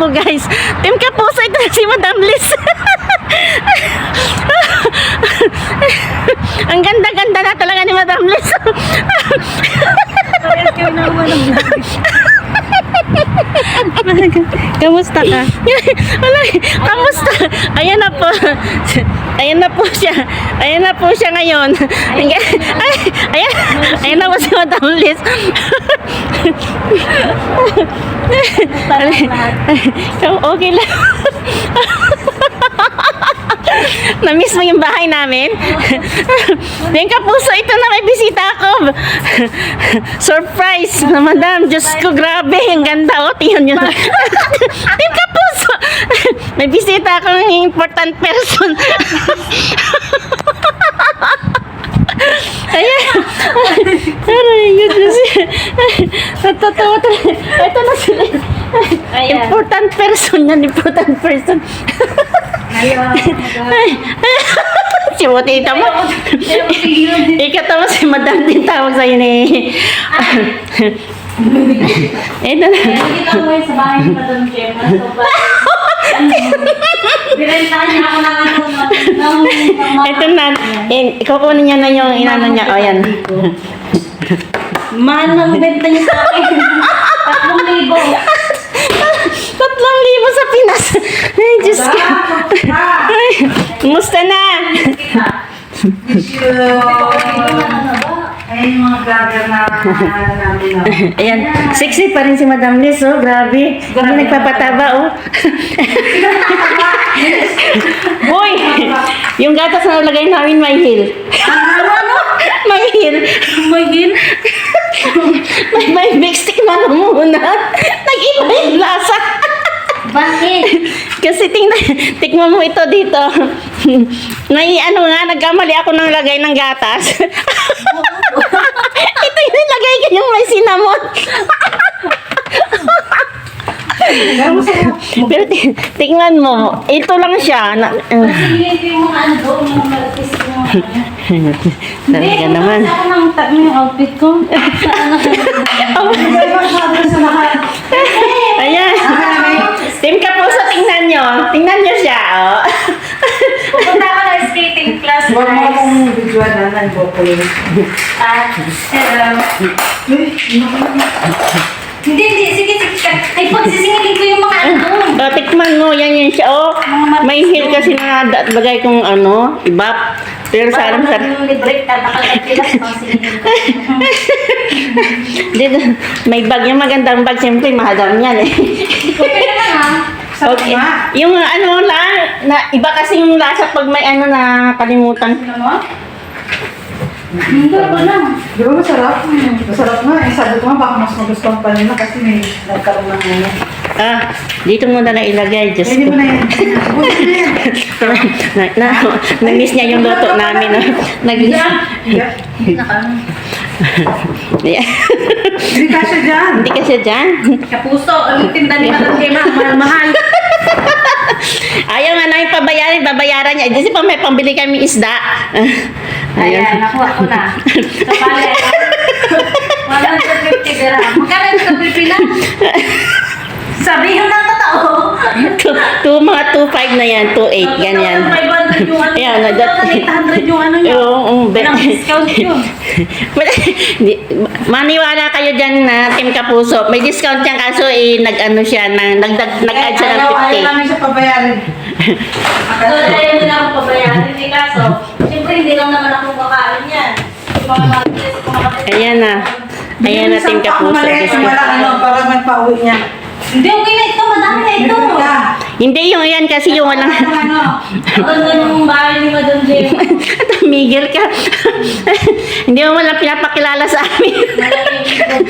ako guys. Team Kapuso, ito si Madam Liz. Ang ganda-ganda na talaga ni Madam Liz. Kamusta ka? Wala, kamusta? Ayan na po. Ayan na po siya. Ayan na po siya ngayon. Ay, ayan na si Madam Liz. okay lang. Na-miss mo yung bahay namin? Then kapuso, ito na may bisita ako. Surprise na madam. Diyos ko, grabe. Ang ganda. O, tingnan nyo. Team kapuso. may bisita ako ng important person. Natatawa talaga. Ito na sila. Ayan. Important person yan. Important person. Ayaw. Ay, si Botita mo. Ikatawa si Madam din tawag sa'yo ni... Ito na. Nakikita yun sa bahay ni Madam Gemma. Ano, Ito na. Kukunin niya na yung inano niya. O, yan. Mahal ng benta niya sa akin. Tatlong libo. Tatlong libo sa Pinas. Ay, Diyos ko. Ay, Kumusta na? Ayun yung mga vlogger na naalala namin na. Ayan. Sexy pa rin si Madam Liz, oh. Grabe. Grabe nagpapataba, oh. Boy! Yung gatas na nalagay namin may heel. Ano, ano? May heel. May gin? May, may mixed tikman mo muna. Nag-iba yung lasa. Bakit? Kasi tingnan, tikman mo ito dito. May ano nga, nagkamali ako ng lagay ng gatas. ito yung nilagay ko yung may cinnamon. Pero ti- tingnan mo, ito lang siya. Na, uh, mga ano doon, yung ano. talaga naman. Ako nang tag mo yung outfit ko. Ayan. Team Kapuso, tingnan nyo. Tingnan nyo siya. Oh. Pupunta ako ng skating class, Huwag mo guys. akong video na nag-boko yun. Ah, hello. Hindi, hindi. Sige, sige. Ay, pagsisingilin ko yung mga ano. Oh, tikman mo, yan yun siya. Oh, may heel kasi na da- bagay kong ano, ibap. Pero sa alam sa... Libre ka, pang. Dito, may bag. Yung magandang bag, siyempre, mahadam yan eh. Okay naman ha. okay. Yung ano lang, na, iba kasi yung lasa pag may ano na kalimutan. Ano mo? Hindi ko lang. Di ba masarap? Masarap nga. Eh, sabi ko nga baka mas magustuhan pa nila kasi may nagkaroon ng ano. Ah, dito mo na ilagay. Just Pwede mo na yan. Buti na yan. na, na, na-miss niya yung luto namin. No? Nag-miss. Yeah. Yeah. Hindi kasya dyan. Hindi kasi dyan. Kapuso, ang tinda ni Madam Gemma, mahal-mahal. Ayaw nga namin pabayaran, babayaran niya. Kasi pa may pambili kami isda. Ayan, nakuha ko na. Sa palet. 150 dirham. Magkano yung sa Pilipinas? Sabihin ng totoo. Two, two, mga 2.5 na yan, 2.8, ganyan. 500 yung ano. Ayan, na- that- 800 yung ano niya. Oo, um, be- Walang discount yun. Maniwala kayo dyan na Team Kapuso. May discount yan kaso eh, nag-ano siya, nang, nag, nag-add siya ng Ayaw, ayaw 50. namin siya pabayarin. So, ayaw nila ako pabayaran. Hindi kaso, siyempre hindi lang naman ako kakain yan. Ayan na. Ayan na Team Kapuso. Maliit, wala ano, para magpauwi niya. Hindi, okay na ito. Madami na ito. Hindi yung yan kasi yung walang... Ano? Ang ganda ng bahay ni Madam Gemma. Tumigil ka. Hindi mo walang pinapakilala sa amin. Yung.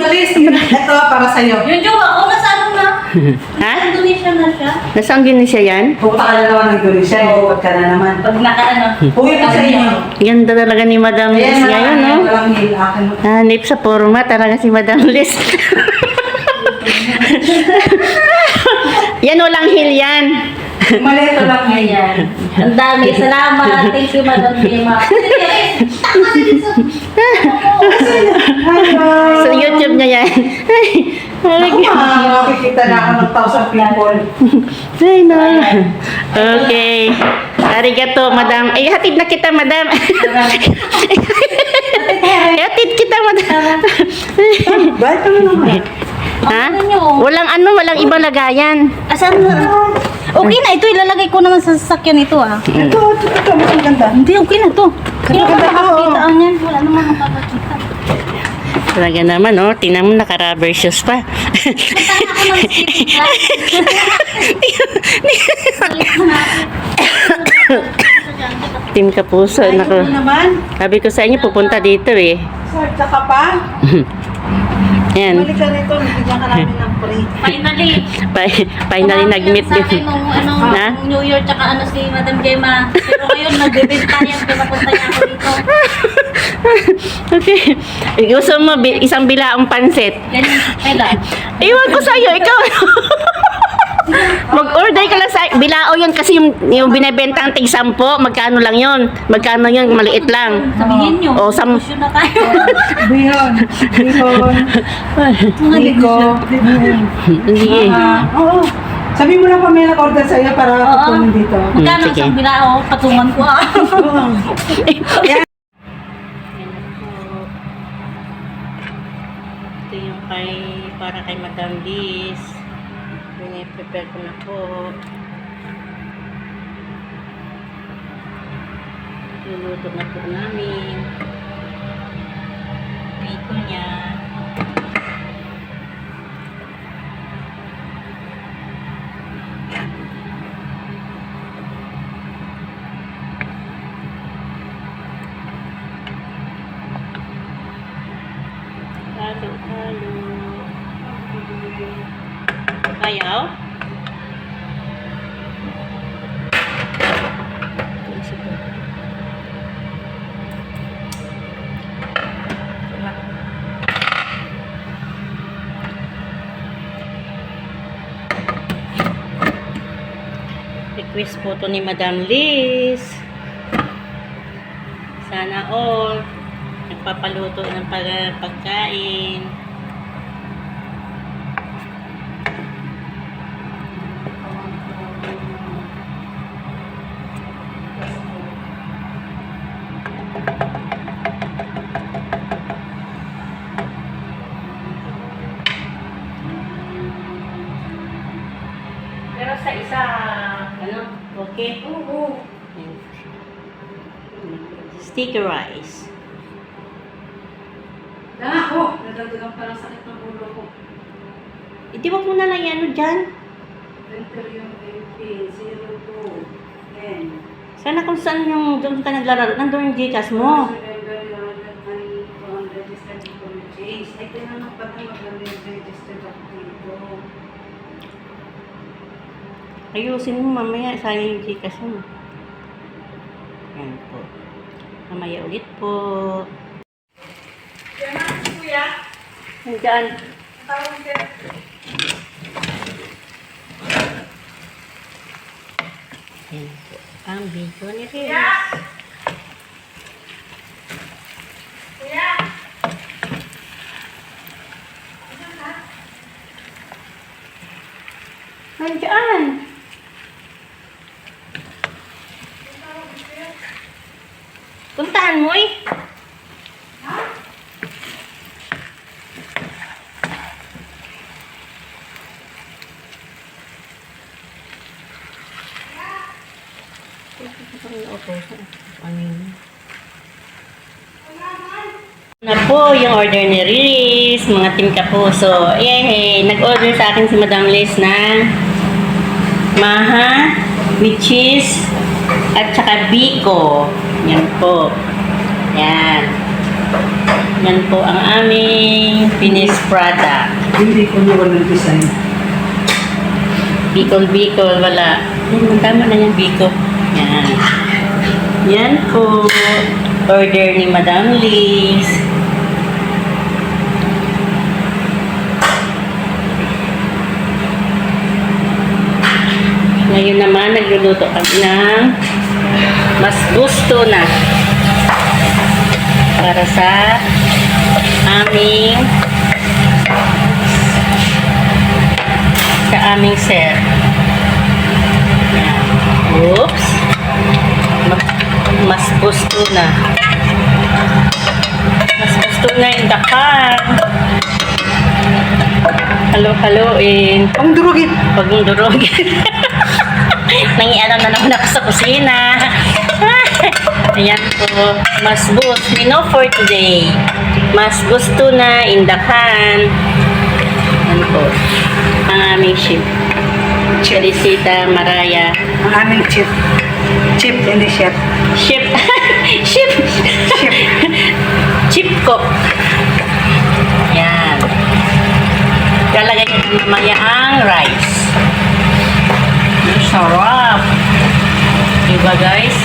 Kalis, ito para sa'yo. Yung jowa ko, nasa ano na? ha? Indonesia na siya. Nasaan din siya yan? Pupunta ka na naman ng Indonesia, ipupad ka na naman. Pag naka ano. Uwi pa sa inyo. Ganda talaga ni Madam Liz ngayon, no? Walang hil, akin mo. Hanip sa forma talaga si Madam Liz. yan walang hill yan. Malito lang. Ayan. Ang dami. Salamat. Thank you, Madam. Hello. Sa YouTube niya yan. Ako nga, makikita na ako ng thousand people. Ay, no. Okay. Arigato, madam. Ay, hatid na kita, madam. hatid kita, madam. Bakit ano naman? Ha? Nyo? Walang ano, walang ibang lagayan. Asan na? Okay na, ito ilalagay ko naman sa sasakyan ito ah. Ito, ito, ito, mas maganda. Hindi, okay na to. Hindi makakita oh. ang yan. Wala naman makakakita. Talaga naman, oh. Tingnan mo, naka-rubber shoes pa. Punta na ako ng class. Team Kapuso, Ay, nako. naman? Sabi ko sa inyo, pupunta dito eh. Sir, tsaka pa? Yan. Balik ka rito, bigyan ka namin ng free. Finally. Finally, Tumawag nag-meet yan sa akin din. Nung, ano, nung New Year, tsaka ano si Madam Gemma. Pero ngayon, nagbibenta yan. Pinapunta niya ako dito. okay. Gusto mo bi- isang bilaang pansit. Ganyan, kailan? Iwan ko sa'yo, ikaw. Mag-order ka lang sa bilao yun kasi yung, yung binibenta ang tig sampo, magkano lang yun? Magkano yun? Maliit lang. Sabihin nyo. Oh, sam- na tayo. Bihon, bihon, biko. Sige. Ah, oo. Sabi mo lang pa may nag-order sa'yo para kukunin dito. Magkano sige. isang bilao? Patungan ko ah. Oo. Ito yung kay, para kay Madam Liz. Pine-prepare ko na po. Luluto na po namin. Biko niya. Request po to ni Madam Liz. Sana all nagpapaluto ng pag- pagkain. Stickerize. Na ako, nadagdagan pa ng sakit ng ulo ko. Hindi wag mo na lang yan, ano dyan? Enter yung MP, 02, 10. Sana kung saan yung doon ka naglalaro, nandun yung Gcash mo. Ay, tinanong pa na ako dito. Ayusin mo mamaya, sayang yung Gcash mo. Yan po. Mamaya ulit po. Yan na, kuya. Nandyan. Tawag sir. Yan po. Ang video ni Riz. Kuya! Kuya! Nandyan. Puntahan mo eh. Na po yung order ni Riz, mga team kapuso. Yay! Nag-order sa akin si Madam Liz ng maha with cheese at saka biko. Yan po. Yan. Yan po ang aming finished product. Hindi ko na walang design. Bicol, Bicol, wala. Yan, tama na yan, Bicol. Yan. Po. Order ni Madam Liz. Ngayon naman, nagluluto kami ng mas gusto na para sa aming aming sir. Oops. Ma- Mas gusto na. Mas gusto na in the car. Halo-haloin. Ang durugin. Pag durog. Nangialam na naman ako sa kusina. Ayan po. Mas boost. Mino for today. Mas gusto na in the can. Ayan po. Ang aming ship. Felicita Maraya. Ang aming chip. Chip, hindi chef. Ship. ship. Chip. Chip cook. Yan. Lalagay niyo mamaya ang rice. Sarap. Diba guys?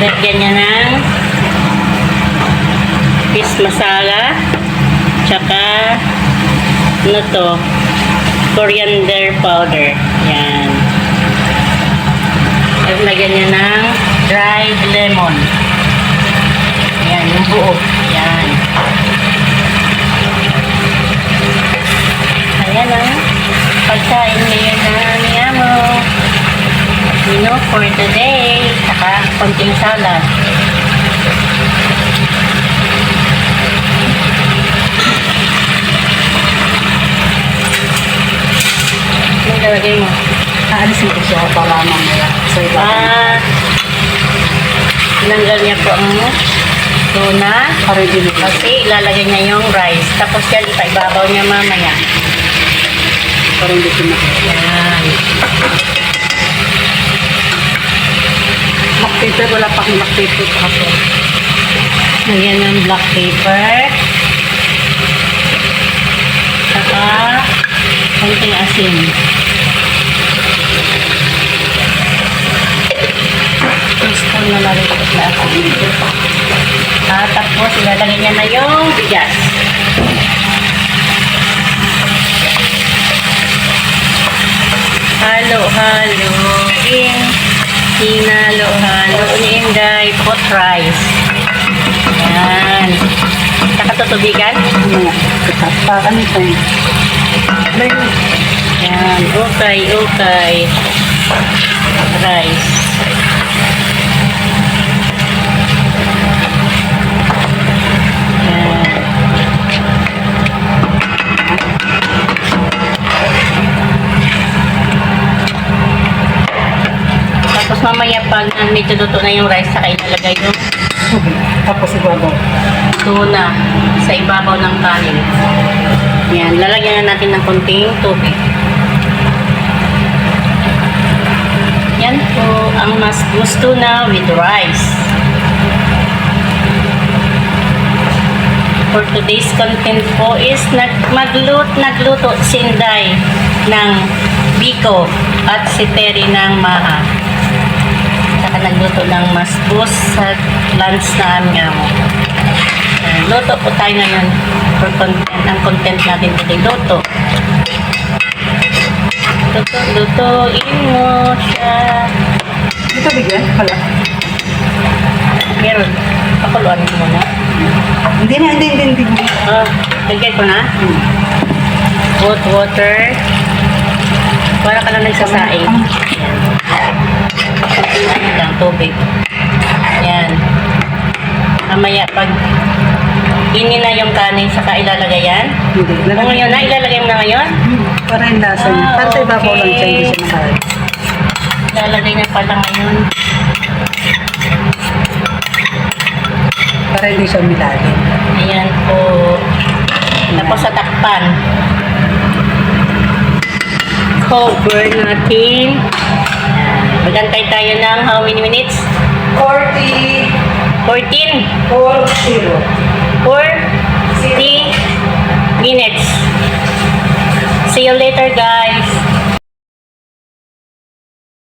Lagyan niya ng fish masala. Tsaka ano to? Coriander powder. Yan. At lagyan niya ng dried lemon. Yan, yung buo. Yan. Ayan ang pagkain ngayon na niyamo. You know, for today. Saka konting salad. Ano lalagay mo? Aalisin ko siya para mamaya sa iba. Ah, tinanggal niya po ang tuna. Para din ito. Kasi ilalagay niya yung rice. Tapos yan, ibabaw niya mamaya. Ko na. Yan. Black paper, wala pa akong black paper pa ako. Lagyan ng black paper. Saka, konting asin. Gusto na maliliit na asin. Ah, tapos ilalagay niya na yung bigas. Halo-halo in hinalo-halo Inday pot rice. Yan. Nakatutubigan? Mga katapakan ito eh. May Yan. Okay, okay. Rice. Mamaya pag medyo luto na yung rice, saka ilalagay yung tubig. Tapos ibabaw. tuna sa ibabaw ng kanin. Yan, lalagyan na natin ng konting tubig. Yan po ang mas gusto na with rice. For today's content po is nag maglut nagluto si Inday ng biko at si Terry ng maha. Saka nagluto ng masbus sa lunch na aming amo. Ayan, Luto po tayo ngayon for content. Ang content natin today, luto. Luto, lutuin mo siya. Ito bigyan? Wala. Meron. Pakuluan mo muna. Hindi na, hindi, hindi, hindi. Ah, lagay ko na. Hot water. Para ka lang nagsasaing. Yan. Kunting ano lang, tubig. Yan. Mamaya pag ini na yung kanin, saka ilalagay yan. Hindi. Kung Lagay- ngayon na, ilalagay mo na ngayon? Hmm, Para yung lasa niya. Ah, Para sa ibabaw lang siya, hindi okay. siya mahal. Ilalagay na pala ngayon. Para hindi siya milalim. Ayan po. Tapos sa takpan. Cover natin. Magantay tayo ng how many minutes? 40, 14 40. or 3 minutes. See you later guys.